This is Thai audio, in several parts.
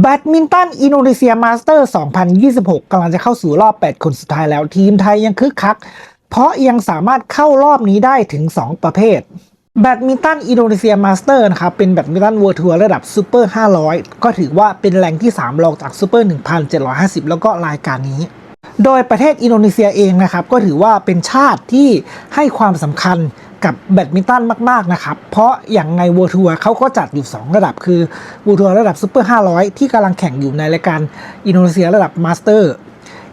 แบดมินตันอินโดนีเซียมาสเตอร์ 2026กำลังจะเข้าสู่รอบ 8 คนสุดท้ายแล้ว ทีมไทยยังคึกคัก เพราะยังสามารถเข้ารอบนี้ได้ถึง 2 ประเภท แบดมินตันอินโดนีเซียมาสเตอร์นะครับเป็นแบดมินตันเวิร์ทัวร์ระดับซูเปอร์ 500 ก็ถือว่าเป็นแรงที่ 3 รองจากซูเปอร์ 1,750 แล้วก็รายการนี้ โดยประเทศอินโดนีเซียเองนะครับก็ถือว่าเป็นชาติที่ให้ความสำคัญ กับแบดมินตันมากๆนะครับ เพราะอย่างในวัวทัวร์เขาก็จัดอยู่ 2 ระดับคือวัวทัวร์ระดับซูเปอร์500 ที่กำลังแข่งอยู่ในรายการอินโดนีเซียระดับมาสเตอร์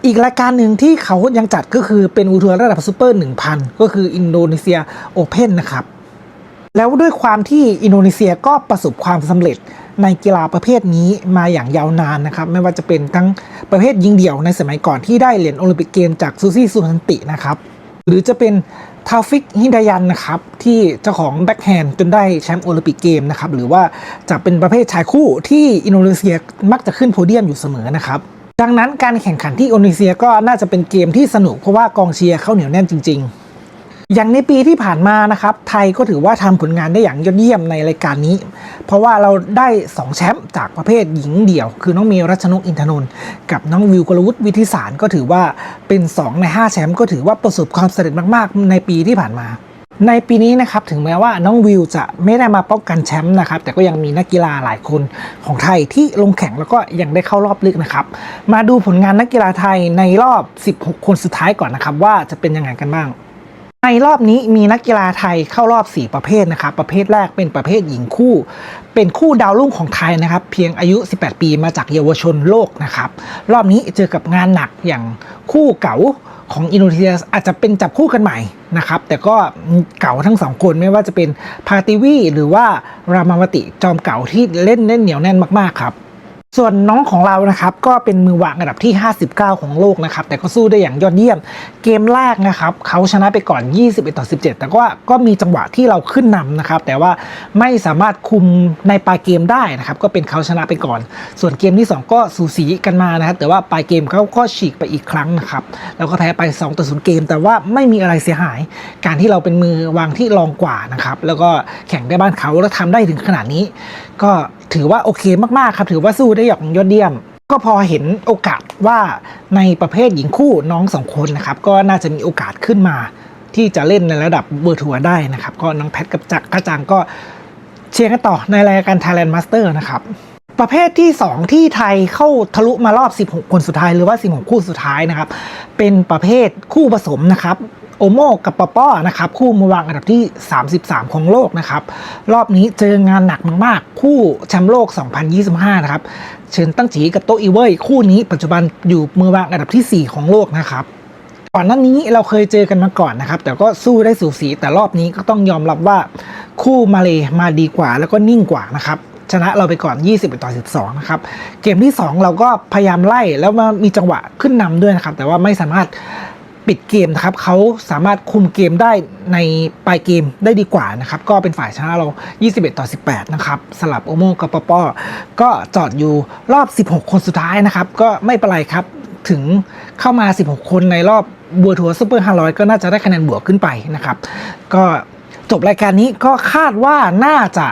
อีกรายการหนึ่งที่เขายังจัดก็คือเป็นวัวทัวร์ระดับซูเปอร์ 1,000 ก็คืออินโดนีเซียโอเพ่นนะครับ แล้วด้วยความที่อินโดนีเซียก็ประสบความสำเร็จในกีฬาประเภทนี้มาอย่างยาวนานนะครับ ไม่ว่าจะเป็นทั้งประเภทยิงเดี่ยวในสมัยก่อนที่ได้เหรียญโอลิมปิกเกมจากซูซี่ซูฮันตินะครับ หรือจะเป็น ทาฟิกฮิดายันนะครับที่เจ้าของแบ็คแฮนด์จนได้แชมป์โอลิมปิกเกมนะครับหรือว่าจะเป็นประเภทชายคู่ที่อินโดนีเซียมักจะขึ้นโพเดียมอยู่เสมอนะครับดังนั้นการแข่งขันที่อินโดนีเซียก็น่าจะเป็นเกมที่สนุกเพราะว่ากองเชียร์เข้าเหนียวแน่นจริง ๆ อย่างในปีที่ผ่านมานะครับ ไทยก็ถือว่าทำผลงานได้อย่างยอดเยี่ยมในรายการนี้ เพราะว่าเราได้ 2 แชมป์จากประเภทหญิงเดี่ยว คือน้องเมย์รัชนกอินทนนท์กับน้องวิวกลวุฒิวิทิสารก็ถือว่าเป็น 2 ใน 5 แชมป์ก็ถือว่าประสบความสำเร็จมากๆ ในปีที่ผ่านมา ในปีนี้นะครับถึงแม้ว่าน้องวิวจะไม่ได้มาป้องกันแชมป์นะครับแต่ก็ยังมีนักกีฬาหลายคนของไทยที่ลงแข่งแล้วก็ยังได้เข้ารอบลึกนะครับ มาดูผลงานนักกีฬาไทยในรอบ 16 คนสุดท้ายก่อนนะครับว่าจะเป็นยังไงกันบ้าง ในรอบนี้มีนักกีฬาไทยเข้ารอบ 4 ประเภทนะครับ ประเภทแรกเป็นประเภทหญิงคู่ เป็นคู่ดาวรุ่งของไทยนะครับ เพียงอายุ 18 ปีมาจากเยาวชนโลกนะครับ รอบนี้เจอกับงานหนักอย่างคู่เก๋าของอินโดนีเซียอาจจะเป็นจับคู่กันใหม่นะครับ แต่ก็เก๋าทั้งสองคนไม่ว่าจะเป็นพาติวีหรือว่ารามาวติจอมเก๋าที่เล่นเล่นเหนียวแน่นมากๆครับ ส่วนน้องของเรานะครับก็เป็นมือวางอันดับที่ 59 ของโลกนะครับแต่ก็สู้ได้อย่างยอดเยี่ยม เกมแรกนะครับเขาชนะไปก่อน 21 ต่อ 17 แต่ว่าก็มีจังหวะที่เราขึ้นนำนะครับแต่ว่าไม่สามารถคุมในปลายเกมได้นะครับก็เป็นเขาชนะไปก่อน ส่วนเกมที่ 2 ก็สูสีกันมานะครับแต่ว่าปลายเกมเขาก็ฉีกไปอีกครั้งนะครับแล้วก็แพ้ไป 2 ต่อ 0 เกม แต่ว่าไม่มีอะไรเสียหาย การที่เราเป็นมือวางที่รองกว่านะครับแล้วก็แข่งได้บ้านเขาแล้วทำได้ถึงขนาดนี้ ก็ ถือว่าโอเคมากๆครับ ถือว่าสู้ได้อย่างยอดเยี่ยม ก็พอเห็นโอกาสว่าในประเภทหญิงคู่น้องสองคนนะครับ ก็น่าจะมีโอกาสขึ้นมา ที่จะเล่นในระดับเบอร์ทัวร์ได้นะครับ ก็น้องแพทกับจักรกระจังก็เชียร์กันต่อในรายการ Thailand Master นะครับประเภทที่ 2 ที่ไทยเข้าทะลุมารอบ 16 คนสุดท้ายหรือว่า 16 คู่สุดท้ายนะครับ เป็นประเภทคู่ผสมนะครับ โอโมกับปอป้อนะครับคู่มือวางอันดับที่ 33 ของโลกนะครับ รอบนี้เจองานหนักมากๆ คู่แชมป์โลก 2025 นะครับ เชิญตั้งจีกับโตอีเว่ยคู่นี้ปัจจุบันอยู่มือวางอันดับที่ 4 ของโลกนะครับก่อนหน้านี้เราเคยเจอกันมาก่อนนะครับ แต่ก็สู้ได้สูสีแต่รอบนี้ก็ต้องยอมรับว่าคู่มาเลมาดีกว่า แล้วก็นิ่งกว่านะครับชนะเราไปก่อน 20ต่อ 12 นะครับ เกมที่ 2 เราก็พยายามไล่แล้วมามีจังหวะขึ้นนำด้วยนะครับ แต่ว่าไม่สามารถ ปิดเกมนะครับเขาสามารถคุมเกมได้ในปลายเกมได้ดีกว่านะครับก็เป็นฝ่ายชนะเรา 21 ต่อ 18 นะครับสลับโอโมกับปอปอก็จอดอยู่รอบ 16 คนสุดท้ายนะครับ ก็ไม่เป็นไรครับถึงเข้ามา 16 คนในรอบบัวทัวร์ซูเปอร์ 500 ก็น่าจะได้คะแนนบวกขึ้นไปนะครับ ก็จบรายการนี้ก็คาดว่าน่าจะ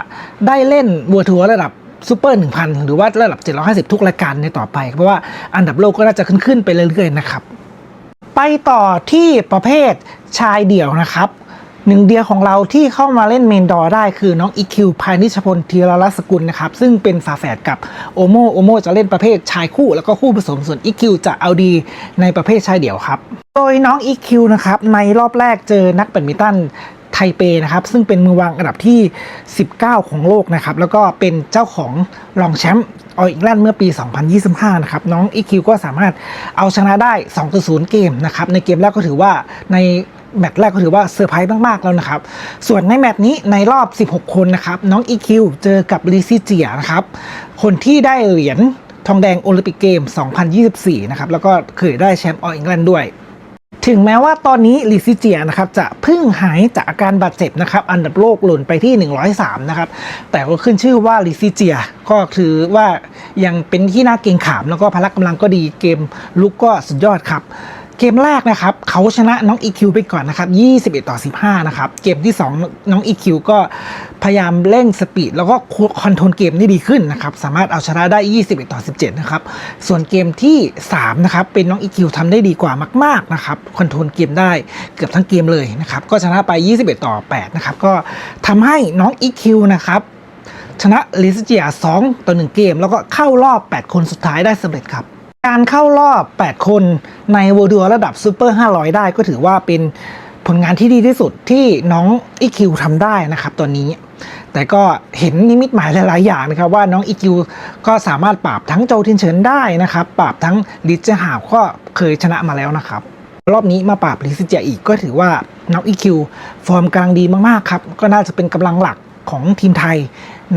ได้เล่นบัวทัวร์ระดับซูเปอร์1,000 หรือว่าระดับ 750 ทุกรายการในต่อไป เพราะว่าอันดับโลกก็น่าจะขึ้นขึ้นไปเรื่อยๆนะครับ ไปต่อที่ประเภทชายเดี่ยวนะครับหนึ่งเดียวของเราที่เข้ามาเล่นเมนดอร์ได้คือน้องอีคิวพานิชพลธีรรัสกุลนะครับ ซึ่งเป็นฝาแฝดกับโอโมโอโมจะเล่นประเภทชายคู่แล้วก็คู่ผสมส่วนอีคิวจะเอาดีในประเภทชายเดี่ยวครับ โดยน้องอีคิวนะครับในรอบแรกเจอนักแบดมินตันไทเปนะครับ ซึ่งเป็นมือวางอันดับที่ 19 ของโลกนะครับ แล้วก็เป็นเจ้าของรองแชมป์ อออิงแลนด์เมื่อปี 2025 นะครับ น้องอีคิวก็สามารถเอาชนะได้ 2-0 เกมนะครับ ในเกมแรกก็ถือว่าในแมตช์แรกก็ถือว่าเซอร์ไพรส์มาก ๆ แล้วนะครับ ส่วนในแมตช์นี้ในรอบ 16 คนนะครับ น้องอีคิวเจอกับลิซิเจียนะครับ คนที่ได้เหรียญทองแดงโอลิมปิกเกม 2024 นะครับ แล้วก็เคยได้แชมป์อออิงแลนด์ด้วย ถึงแม้ว่าตอนนี้ลิซิเจียนะครับจะเพิ่งหายจากอาการบาดเจ็บนะครับอันดับโลกหล่นไปที่ 103 นะครับ แต่ก็ขึ้นชื่อว่าลิซิเจียก็คือว่ายังเป็นที่น่าเกรงขาม แล้วก็พละกำลังก็ดีเกมลุกก็สุดยอดครับ เกมแรกนะครับเขาชนะน้อง EQ ไปก่อนนะครับ 21 ต่อ 15 นะครับ เกมที่ 2 น้อง EQ ก็ พยายามเร่งสปีดแล้วก็คอนโทรลเกมได้ดีขึ้นนะครับ สามารถเอาชนะได้ 21 ต่อ 17 นะครับ ส่วนเกมที่3นะครับเป็นน้องอีคิวทำได้ดีกว่ามาก ๆ นะครับ คอนโทรลเกมได้เกือบทั้งเกมเลยนะครับ ก็ชนะไป 21 ต่อ 8 นะครับ ก็ทำให้น้องอีคิวนะครับชนะลิสเจีย2ต่อ 1 เกม แล้วก็เข้ารอบ 8 คนสุดท้ายได้สำเร็จครับการเข้ารอบ 8 คนในเวอร์ดัวระดับซูเปอร์ 500 ได้ก็ถือว่าเป็นผลงานที่ดีที่สุดที่น้องอีคิวทำได้นะครับตอนนี้ แต่ก็เห็นนิมิตหมายหลาย ๆ อย่างนะครับว่าน้องอีคิวก็สามารถปราบทั้งโจทินเฉินได้นะครับปราบทั้งลิจหาวก็เคยชนะมาแล้วนะครับ รอบนี้มาปราบลิซิเจียอีกก็ถือว่าน้องอีคิวฟอร์มกลางดีมาก ๆ ครับ ก็น่าจะเป็นกำลังหลักของทีมไทย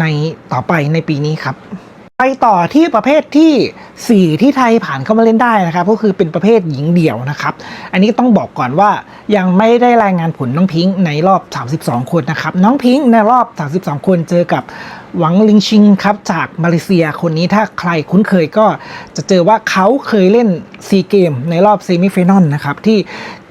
ในต่อไปในปีนี้ครับ ไปต่อที่ประเภทที่ สี่ที่ไทยผ่านเข้ามาเล่นได้นะครับก็คือเป็นประเภทหญิงเดี่ยวนะครับ อันนี้ต้องบอกก่อนว่ายังไม่ได้รายงานผลน้องพิงค์ในรอบ 32 คนนะครับ น้องพิงค์ในรอบ 32 คนเจอกับ หวังลิงชิงครับจากมาเลเซียคนนี้ถ้าใครคุ้นเคยก็จะเจอว่าเขาเคยเล่นซีเกมในรอบเซมิฟิแนลนะครับที่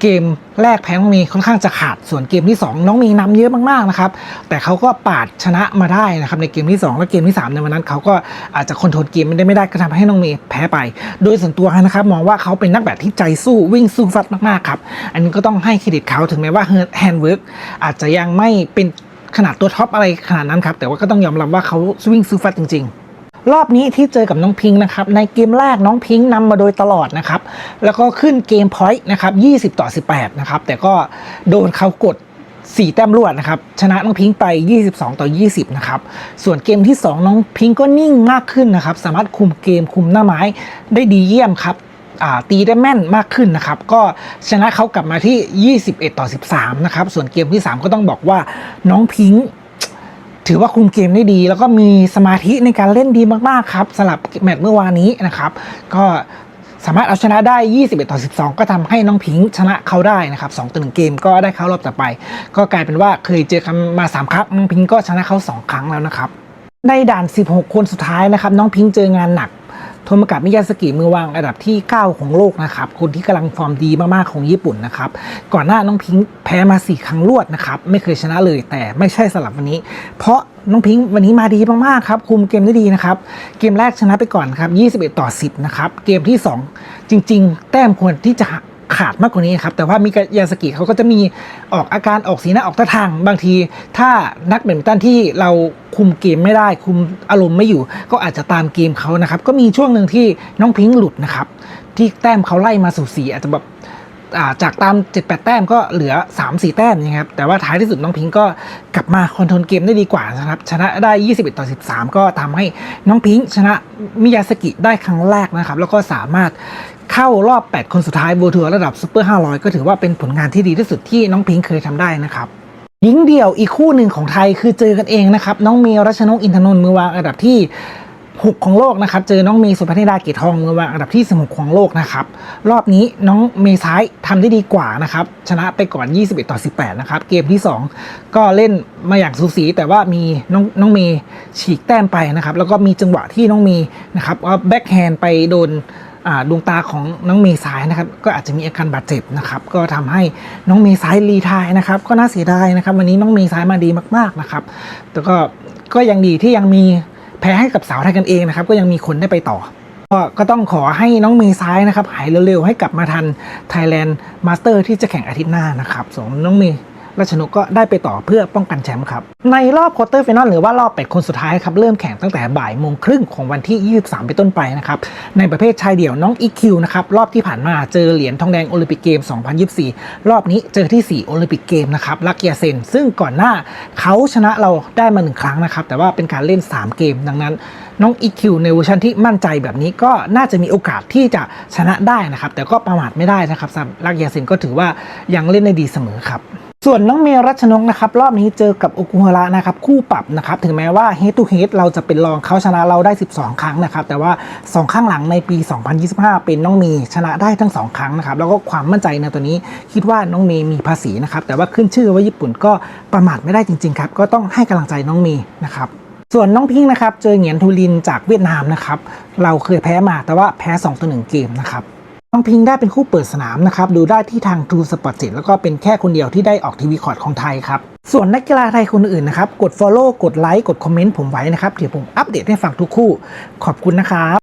เกมแรกแพ้น้องมีค่อนข้างจะขาดส่วนเกมที่ 2 น้องมีนำเยอะมากๆนะครับแต่เขาก็ปาดชนะมาได้นะครับในเกมที่ 2 และเกมที่ 3 ในวันนั้นเขาก็อาจจะคอนโทรลเกมไม่ได้ไม่ได้ก็ทำให้น้องมย์แพ้ไป โดยส่วนตัวนะครับมองว่าเขาเป็นนักแบดที่ใจสู้วิ่งสู้ฟัดมากๆครับอันนี้ก็ต้องให้เครดิตเขาถึงแม้ว่าแฮนด์เวิร์กอาจจะยังไม่เป็น ขนาดตัวท็อปอะไรขนาดนั้นครับ แต่ว่าก็ต้องยอมรับว่าเขาสวิงสู้ฟัดจริง ๆรอบนี้ที่เจอกับน้องพิงค์นะครับในเกมแรกน้องพิงค์นำมาโดยตลอดนะครับแล้วก็ขึ้นเกมพอยต์นะครับ20 ต่อ 18 นะครับแต่ก็โดนเขากด 4 แต้มรวดนะครับชนะน้องพิงค์ไป 22 ต่อ 20 นะครับส่วนเกมที่ 2 น้องพิงค์ก็นิ่งมากขึ้นนะครับสามารถคุมเกมคุมหน้าไม้ได้ดีเยี่ยมครับ ตีได้แม่นมากขึ้นนะครับ ก็ชนะเขากลับมาที่ 21 ต่อ 13 นะครับ ส่วนเกมที่ 3 ก็ต้องบอกว่าน้องพิงค์ถือว่าคุมเกมได้ดี แล้วก็มีสมาธิในการเล่นดีมากๆครับสำหรับแมตช์เมื่อวานนี้นะครับ ก็สามารถเอาชนะได้ 21 ต่อ 12 ก็ทำให้น้องพิงค์ชนะเขาได้นะครับ2ต่อ1เกมก็ได้เข้ารอบต่อไป ก็กลายเป็นว่าเคยเจอกันมา 3 ครั้งน้องพิงค์ก็ชนะเขา 2 ครั้งแล้วนะครับ ในด่าน 16 คนสุดท้ายนะครับ น้องพิงค์เจองานหนัก โทโมกะมิยาสกิมือวางอันดับที่ 9 ของโลกนะครับ คนที่กำลังฟอร์มดีมากๆของญี่ปุ่นนะครับ ก่อนหน้าน้องพิงค์แพ้มา 4 ครั้งรวดนะครับ ไม่เคยชนะเลยแต่ไม่ใช่สลับวันนี้ เพราะน้องพิงค์วันนี้มาดีมากๆครับ คุมเกมได้ดีนะครับ เกมแรกชนะไปก่อนครับ 21 ต่อ 10 นะครับ เกมที่ 2 จริง ๆ แต้มควรที่จะ ขาดมากกว่านี้ครับ แต่ว่ามิกายาสกิเขาก็จะมีออกอาการออกสีหน้าออกท่าทาง บางที ถ้านักแบดมินตันที่เราคุมเกมไม่ได้ คุมอารมณ์ไม่อยู่ ก็อาจจะตามเกมเขานะครับ ก็มีช่วงหนึ่งที่น้องพิงค์หลุดนะครับ ที่แต้มเขาไล่มาสู่สีอาจจะแบบาจากตาม 7-8 แต้มก็เหลือ 3-4 แต้มนะครับ แต่ว่าท้ายที่สุดน้องพิงค์ก็กลับมาคอนโทรลเกมได้ดีกว่านะครับ ชนะได้ 21 ต่อ 13 ก็ทำให้น้องพิงค์ชนะมิยาสกิได้ครั้งแรกนะครับ แล้วก็สามารถ เข้ารอบ 8 คนสุดท้ายโวทัวร์ระดับซูเปอร์500 ก็ถือว่าเป็นผลงานที่ดีที่สุดที่น้องพิงค์เคยทำได้นะครับหญิงเดี่ยวอีกคู่หนึ่งของไทยคือเจอกันเองนะครับ น้องเมย์รัชนกอินทนนท์มือวางอันดับที่ 6 ของโลกนะครับ เจอน้องเมย์สุพัฒนิดาเกตทองมือวางอันดับที่ 16 ของโลกนะครับ รอบนี้น้องเมย์ซ้ายทำได้ดีกว่านะครับ ชนะไปก่อน 21 ต่อ 18 นะครับ เกมที่ 2 ก็เล่นมาอย่างสูสีแต่ว่ามีน้องน้องเมย์ฉีกแต้มไปนะครับ แล้วก็มีจังหวะที่น้องเมย์นะครับว่าแบ็คแฮนด์ไปโดน ดวงตาของน้องเมย์ซ้ายนะครับก็อาจจะมีอาการบาดเจ็บนะครับก็ทำให้น้องเมย์ซ้ายรีทายนะครับก็น่าเสียดายนะครับวันนี้น้องเมย์ซ้ายมาดีมากๆนะครับแต่ก็ก็ยังดีที่ยังมีแพ้ให้กับสาวไทยกันเองนะครับก็ยังมีคนได้ไปต่อก็ก็ต้องขอให้น้องเมย์ซ้ายนะครับ หายเร็วๆ ให้กลับมาทัน Thailand Master ที่จะแข่งอาทิตย์หน้านะครับส่วนน้องเมย์ รัชนกก็ได้ไปต่อเพื่อป้องกันแชมป์ครับ ในรอบควอเตอร์ฟิแนลหรือว่ารอบ 8 คนสุดท้ายครับ เริ่มแข่งตั้งแต่บ่ายโมงครึ่งของวันที่ 23 เป็นต้นไปนะครับ ในประเภทชายเดี่ยวน้องอีคิวนะครับ รอบที่ผ่านมาเจอเหรียญทองแดงโอลิมปิกเกม 2024 รอบนี้เจอที่ 4 โอลิมปิกเกมนะครับลักเกียเซน ซึ่งก่อนหน้าเขาชนะเราได้มาหนึ่งครั้งนะครับแต่ว่าเป็นการเล่น 3 เกมดังนั้น น้อง EQ ในเวอร์ชันที่มั่นใจแบบนี้ก็น่าจะมีโอกาสที่จะชนะได้นะครับแต่ก็ประมาทไม่ได้นะครับสำหรับลักยาเซนก็ถือว่ายังเล่นได้ดีเสมอครับ ส่วนน้องเมรัชนกนะครับรอบนี้เจอกับโอกุฮาระนะครับคู่ปรับนะครับถึงแม้ว่า head to h e a เราจะเป็นรองเขาชนะเราได้ 12 ครั้งนะครับแต่ว่า2ข้างหลังในปี 2025 เป็นน้องเมย์ชนะได้ทั้ง 2 ครั้งนะครับแล้วก็ความมั่นใจในตัวนี้คิดว่าน้องเมย์มีภาษีนะครับแต่ว่าขึ้นชื่อว่าญี่ปุ่นก็ประมาทไม่ได้จริงๆครับก็ต้องให้กำลังใจน้องเมย์นะครับส่วนน้องพิงค์นะครับเจอเหงียนทูลินจากเวียดนามนะครับเราเคยแพ้มาแต่ว่าแพ้2ต่อ1เกมนะครับ น้องพิงได้เป็นคู่เปิดสนามนะครับ ดูได้ที่ทาง True Sport 7แล้วก็เป็นแค่คนเดียวที่ได้ออกทีวีคอร์ดของไทยครับ ส่วนนักกีฬาไทยคนอื่นนะครับ กด Follow กดไลค์กดคอมเมนต์ผมไว้นะครับ เดี๋ยวผมอัปเดตให้ฟังทุกคู่ ขอบคุณนะครับ